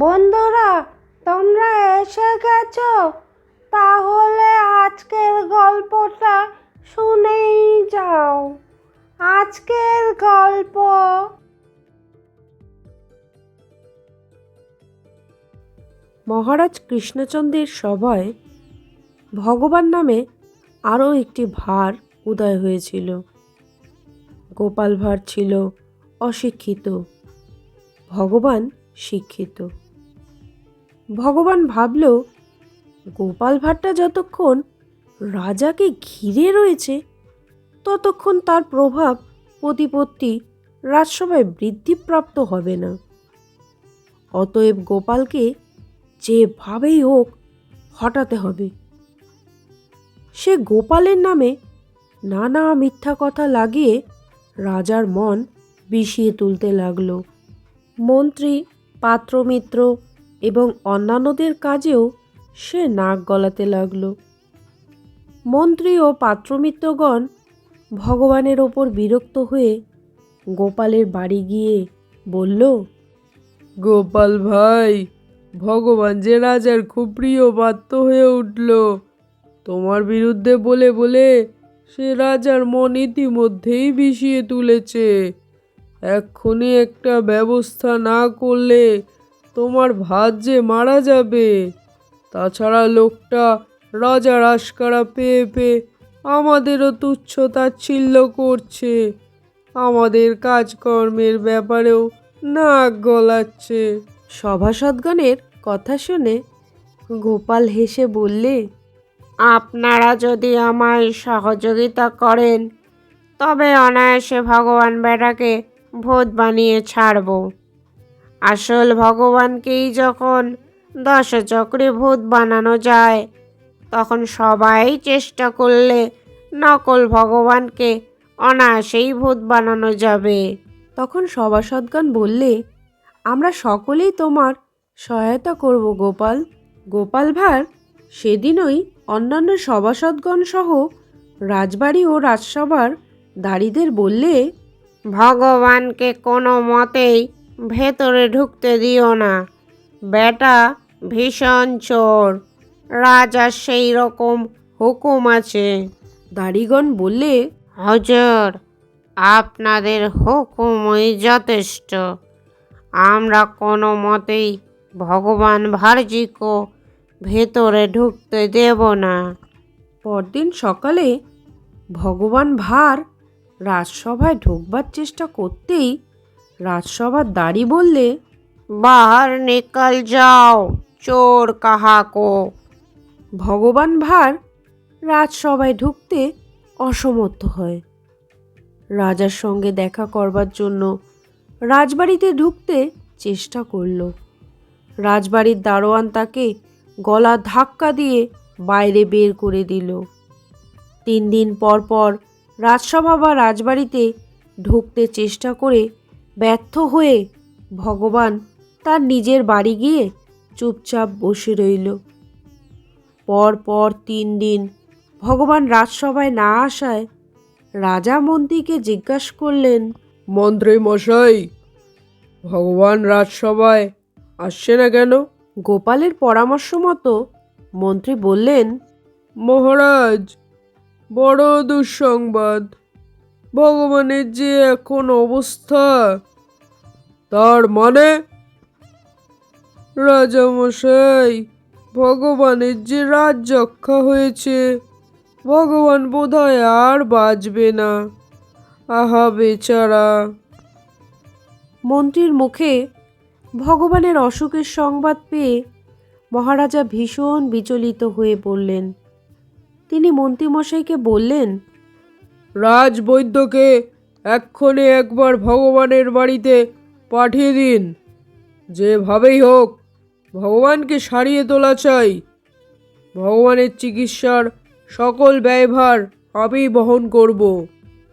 বন্ধুরা, তোমরা এসে গেছো? তাহলে আজকের গল্পটা শুনেই যাও। আজকের গল্প। মহারাজ কৃষ্ণচন্দ্রের সভায় ভগবান নামে আরও একটি ভার উদয় হয়েছিল। গোপাল ভাঁড় ছিল অশিক্ষিত, ভগবান শিক্ষিত। ভগবান ভাবল, গোপাল ভাঁড়টা যতক্ষণ রাজাকে ঘিরে রয়েছে, ততক্ষণ তার প্রভাব প্রতিপত্তি রাজসভায় বৃদ্ধিপ্রাপ্ত হবে না। অতএব গোপালকে যেভাবেই হোক হটাতে হবে। সে গোপালের নামে নানা মিথ্যা কথা লাগিয়ে রাজার মন বিষিয়ে তুলতে লাগল। মন্ত্রী, পাত্রমিত্র এবং অন্যান্যদের কাজেও সে নাক গলাতে লাগল। মন্ত্রী ও পাত্রমিত্রগণ ভগবানের ওপর বিরক্ত হয়ে গোপালের বাড়ি গিয়ে বলল, গোপাল ভাই, ভগবান যে রাজার খুব প্রিয় পাত্র হয়ে উঠল। তোমার বিরুদ্ধে বলে বলে সে রাজার মন ইতিমধ্যেই বিষিয়ে তুলেছে। এক্ষুনি একটা ব্যবস্থা না করলে তোমার ভাত যে মারা যাবে। তাছাড়া লোকটা রাজার আশকারা পেয়ে পেয়ে আমাদেরও তুচ্ছ তাচ্ছিল্য করছে। আমাদের কাজকর্মের ব্যাপারেও নাক গলাচ্ছে। সভাসদগণের কথা শুনে গোপাল হেসে বললে, আপনারা যদি আমায় সহযোগিতা করেন, তবে অনায়াসে ভগবান বেটাকে ভূত বানিয়ে ছাড়ব। আসল ভগবানকেই যখন দশচক্রে ভূত বানানো যায় তখন সবাই চেষ্টা করলে নকল ভগবানকে অনায়াসেই ভূত বানানো যাবে। তখন সভাসদগণ বললে আমরা সকলেই তোমার সহায়তা করব গোপাল। গোপাল ভাঁড় সেদিনই অন্যান্য সভাসদগণ সহ রাজবাড়ি ও রাজসভার দাড়িদের বললে ভগবানকে কোনো মতেই ভেতরে ঢুকতে দিও না। বেটা ভীষণ চোর। রাজার সেই রকম হুকুম আছে। দাড়িগণ বললে হজর আপনাদের হুকুমই যথেষ্ট। আমরা কোনো মতেই ভগবান ভার্জিকো ভেতরে ঢুকতে দেব না। পরদিন সকালে ভগবান ভার রাজসভায় ঢুকবার চেষ্টা করতেই রাজসভার দাড়ি বললে বাহার নিকল যাও চোর কাহাকো। ভগবান ভার রাজসভায় ঢুকতে অসমর্থ হয়। রাজার সঙ্গে দেখা করবার জন্য রাজবাড়িতে ঢুকতে চেষ্টা করল। রাজবাড়ির দারোয়ান তাকে গলা ধাক্কা দিয়ে বাইরে বের করে দিল। তিন দিন পর পর রাজসভা বা রাজবাড়িতে ঢুকতে চেষ্টা করে ব্যর্থ হয়ে ভগবান তার নিজের বাড়ি গিয়ে চুপচাপ বসে রইল। পর পর তিন দিন ভগবান রাজসভায় না আসায় রাজা মন্ত্রীকে জিজ্ঞাসা করলেন মন্ত্রী মশাই ভগবান রাজসভায় আসছে না কেন? গোপালের পরামর্শ মতো মন্ত্রী বললেন মহারাজ বড় দুঃসংবাদ। ভগবানের যে এখন অবস্থা, তার মানে? রাজামশাই, ভগবানের যে রাজ যক্ষা হয়েছে, ভগবান বোধহয় আর বাঁচবে না। আহা বেচারা। মন্ত্রীর মুখে ভগবানের অসুখের সংবাদ পেয়ে মহারাজা ভীষণ বিচলিত হয়ে পড়লেন। তিনি মন্ত্রীমশাইকে বললেন রাজবৈদ্যকে এক্ষণে একবার ভগবানের বাড়িতে পাঠিয়ে দিন। যেভাবেই হোক ভগবানকে সারিয়ে তোলা চাই। ভগবানের চিকিৎসার সকল ব্যয়ভার আমি বহন করব।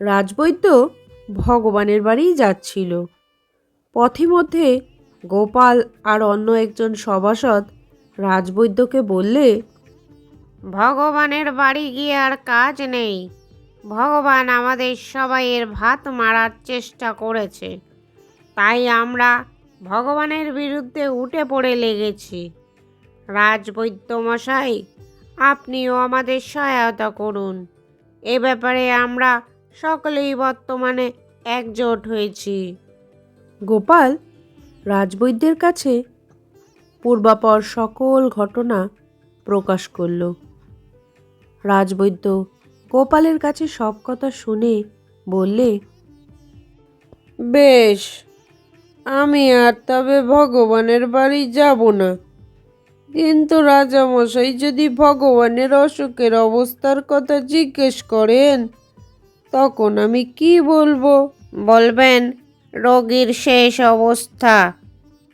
রাজবৈদ্য ভগবানের বাড়িই যাচ্ছিল। পথিমধ্যে গোপাল আর অন্য একজন সভাসদ রাজবৈদ্যকে বললে ভগবানের বাড়ি গিয়ে আর কাজ নেই। ভগবান আমাদের সবাইয়ের ভাত মারার চেষ্টা করেছে। তাই আমরা ভগবানের বিরুদ্ধে উঠে পড়ে লেগেছি। রাজবৈদ্য মশাই আপনিও আমাদের সহায়তা করুন। এ ব্যাপারে আমরা সকলেই বর্তমানে একজোট হয়েছি। গোপাল, রাজবৈদ্যের কাছে পূর্বাপর সকল ঘটনা প্রকাশ করল। রাজবৈদ্য গোপালের কাছে সব কথা শুনে বললে বেশ আমি আর তবে ভগবানের বাড়ি যাব না। কিন্তু রাজামশাই যদি ভগবানের অসুখের অবস্থার কথা জিজ্ঞেস করেন তখন আমি কি বলব? বলবেন রোগীর শেষ অবস্থা।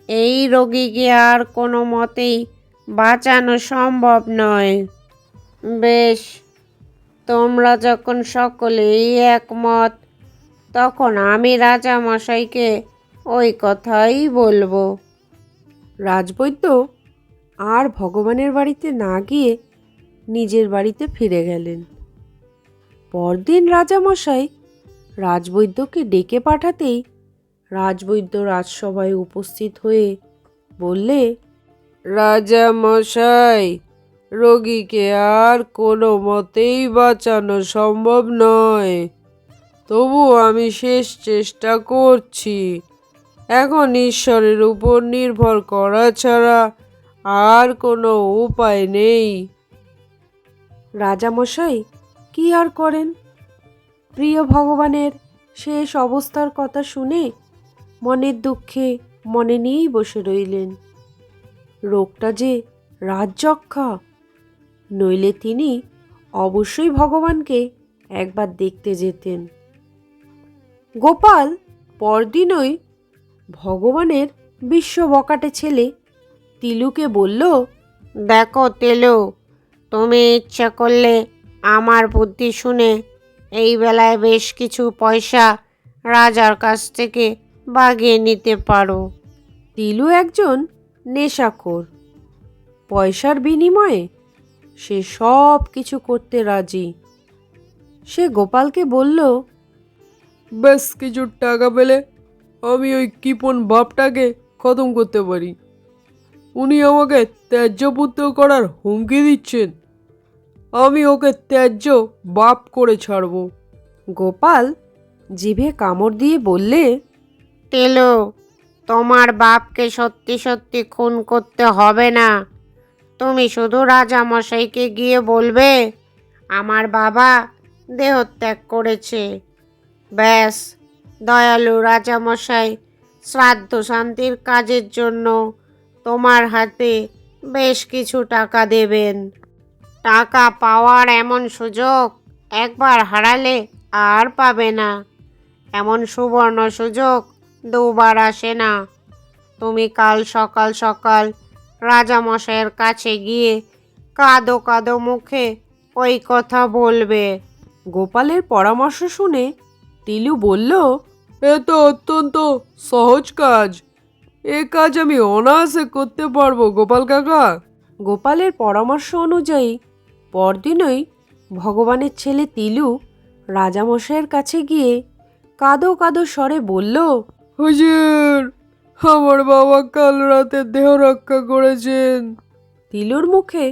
এই রোগীকে আর কোনো মতেই বাঁচানো সম্ভব নয়। বেশ তোমরা যখন সকলেই একমত তখন আমি রাজা মশাইকে ওই কথাই বলব। রাজবৈদ্য আর ভগবানের বাড়িতে না গিয়ে নিজের বাড়িতে ফিরে গেলেন। পরদিন রাজামশাই রাজবৈদ্যকে ডেকে পাঠাতেই রাজবৈদ্য রাজসভায় উপস্থিত হয়ে বললে রাজামশাই রোগীকে আর কোনো মতেই বাঁচানো সম্ভব নয়। তবু আমি শেষ চেষ্টা করছি। এখন ঈশ্বরের উপর নির্ভর করা ছাড়া আর কোনো উপায় নেই। রাজামশাই, কি আর করেন? প্রিয় ভগবানের শেষ অবস্থার কথা শুনে মনের দুঃখে মনে নিয়েই বসে রইলেন। রোগটা যে রাজযক্ষা। নইলে তিনি অবশ্যই ভগবানকে একবার দেখতে যেতেন। গোপাল পরদিনই ভগবানের বিশ্ব বকাটে ছেলে তিলুকে বলল দেখো তেলু তুমি ইচ্ছা করলে আমার বুদ্ধি শুনে এই বেলায় বেশ কিছু পয়সা রাজার কাছ থেকে বাগিয়ে নিতে পারো। তিলু একজন নেশাখোর। পয়সার বিনিময়ে সে সব কিছু করতে রাজি। সে গোপালকে বলল বেশ কিছু টাকা পেলে আমি ওই কিপন বাপটাকে খতম করতে পারি। উনি আমাকে ত্যায্য পুত্র করার হুমকি দিচ্ছেন। আমি ওকে ত্যায্য বাপ করে ছাড়ব। গোপাল জিভে কামড় দিয়ে বললে তেলো তোমার বাপকে সত্যি সত্যি খুন করতে হবে না। তুমি শুধু রাজামশাইকে গিয়ে বলবে, আমার বাবা দেহত্যাগ করেছে। ব্যাস, দয়ালু রাজামশাই, শ্রাদ্ধ শান্তির কাজের জন্য তোমার হাতে বেশ কিছু টাকা দেবেন। টাকা পাওয়ার এমন সুযোগ একবার হারালে আর পাবে না। এমন সুবর্ণ সুযোগ দুবার আসে না। তুমি কাল সকাল সকাল রাজামশাইয়ের কাছে গিয়ে কাদো কাদো মুখে ওই কথা বলবে। গোপালের পরামর্শ শুনে তিলু বলল এ তো অত্যন্ত সহজ কাজ। এ কাজ আমি অনায়াসে করতে পারব গোপাল কাকা। গোপালের পরামর্শ অনুযায়ী পরদিনই ভগবানের ছেলে তিলু রাজামশাইয়ের কাছে গিয়ে কাদো কাদো স্বরে বলল হুজুর আমার বাবা কাল রাতে দেহ রক্ষা করেছেন। তিলুর মুখে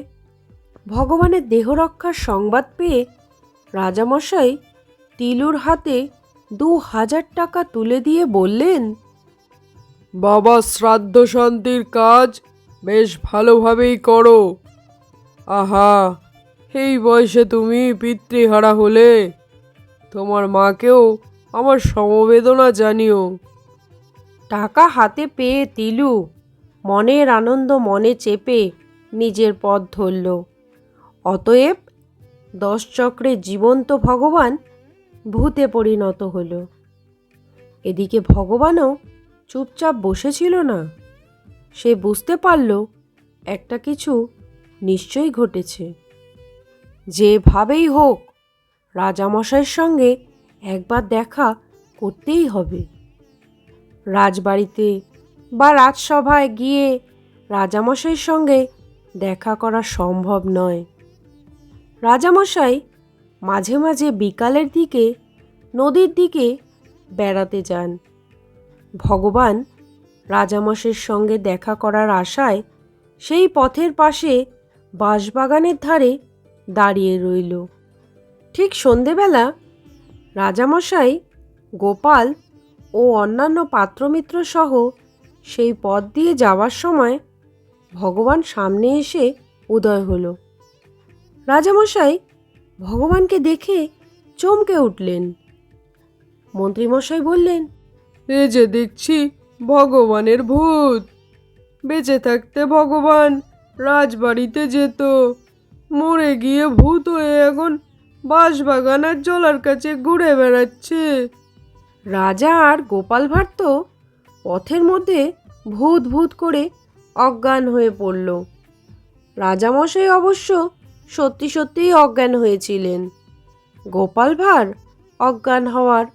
ভগবানের দেহ রক্ষার সংবাদ পেয়ে রাজামশাই তিলুর হাতে দু হাজার টাকা তুলে দিয়ে বললেন বাবা শ্রাদ্ধ শান্তির কাজ বেশ ভালোভাবেই করো। আহা এই বয়সে তুমি পিতৃহারা হলে তোমার মাকেও আমার সমবেদনা জানিও। টাকা হাতে পেয়ে তিলু মনের আনন্দ মনে চেপে নিজের পথ ধরল। অতএব দশ চক্রে জীবন্ত ভগবান ভূতে পরিণত হলো। এদিকে ভগবানও চুপচাপ বসেছিল না। সে বুঝতে পারল একটা কিছু নিশ্চয়ই ঘটেছে। যেভাবেই হোক, রাজামশাইয়ের সঙ্গে একবার দেখা করতেই হবে। রাজবাড়িতে বা রাজসভায় গিয়ে রাজামশাইয়ের সঙ্গে দেখা করা সম্ভব নয়। রাজামশাই মাঝে মাঝে বিকালের দিকে নদীর দিকে বেড়াতে যান। ভগবান রাজামশের সঙ্গে দেখা করার আশায় সেই পথের পাশে বাঁশবাগানের ধারে দাঁড়িয়ে রইল। ঠিক সন্ধেবেলা রাজামশাই গোপাল ও অন্যান্য পাত্রমিত্র সহ সেই পথ দিয়ে যাওয়ার সময় ভগবান সামনে এসে উদয় হলো। রাজামশাই, ভগবানকে দেখে চমকে উঠলেন। মন্ত্রীমশাই বললেন, এ যে দেখছি ভগবানের ভূত। বেঁচে থাকতে ভগবান রাজবাড়িতে যেত। মরে গিয়ে ভূত হয়ে এখন বাঁশবাগান আর জলার কাছে ঘুরে বেড়াচ্ছে। রাজা আর গোপাল ভাঁড় তো পথের মধ্যে ভূত ভূত করে অজ্ঞান হয়ে পড়ল। রাজামশাই অবশ্য সত্যি সত্যিই অজ্ঞান হয়েছিলেন। গোপাল ভাঁড় অজ্ঞান হওয়ার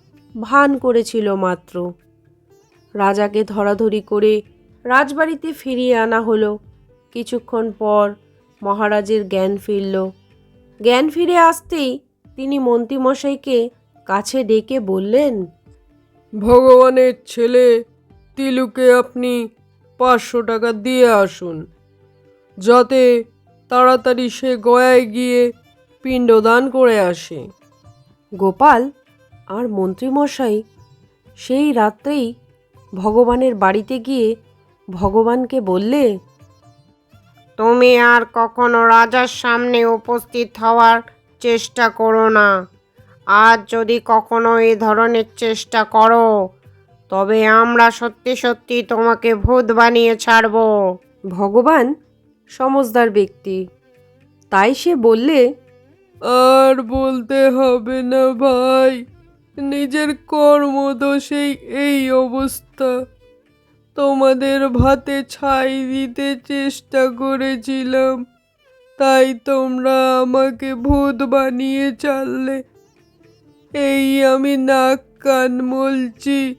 ভান করেছিল মাত্র। রাজাকে ধরাধরি করে রাজবাড়িতে ফিরিয়ে আনা হলো। কিছুক্ষণ পর মহারাজের জ্ঞান ফিরল। জ্ঞান ফিরে আসতেই তিনি মন্ত্রীমশাইকে কাছে ডেকে বললেন ভগবানের ছেলে তিলুকে আপনি পাঁচশো টাকা দিয়ে আসুন যাতে তাড়াতাড়ি সে গয়ায় গিয়ে পিণ্ডদান করে আসে। গোপাল আর মন্ত্রীমশাই সেই রাত্রেই ভগবানের বাড়িতে গিয়ে ভগবানকে বললে তুমি আর কখনো রাজার সামনে উপস্থিত হওয়ার চেষ্টা করো না। আজ যদি কখনো এই ধরনের চেষ্টা করো, তবে আমরা সত্যি সত্যি তোমাকে ভূত বানিয়ে ছাড়বো। ভগবান সমজদার ব্যক্তি। তাই সে বললে, আর বলতে হবে না ভাই, নিজের কর্মদোষেই এই অবস্থা। তোমাদের ভাতে ছাই দিতে চেষ্টা করেছিলাম, তাই তোমরা আমাকে ভূত বানিয়ে চাললে। এই আমি নাক কান মলছি।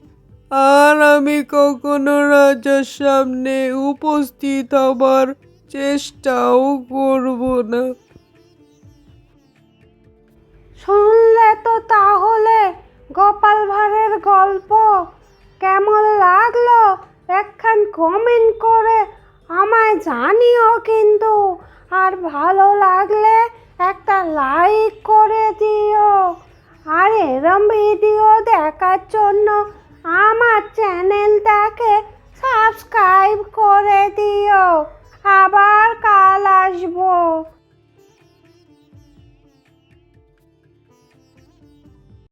আর আমি কখনো রাজার সামনে উপস্থিত হবার চেষ্টাও করব না। শুনলে তো তাহলে গোপাল ভাঁড়ের গল্প। কেমন লাগল? একখান কমেন্ট করে আমায় জানিও কিন্তু। আর ভালো লাগলে একটা লাইক করে দিও। আর এরম ভিডিও দেখার জন্য আমার চ্যানেলটাকে সাবস্ক্রাইব করে দিও। আবার কাল আসব।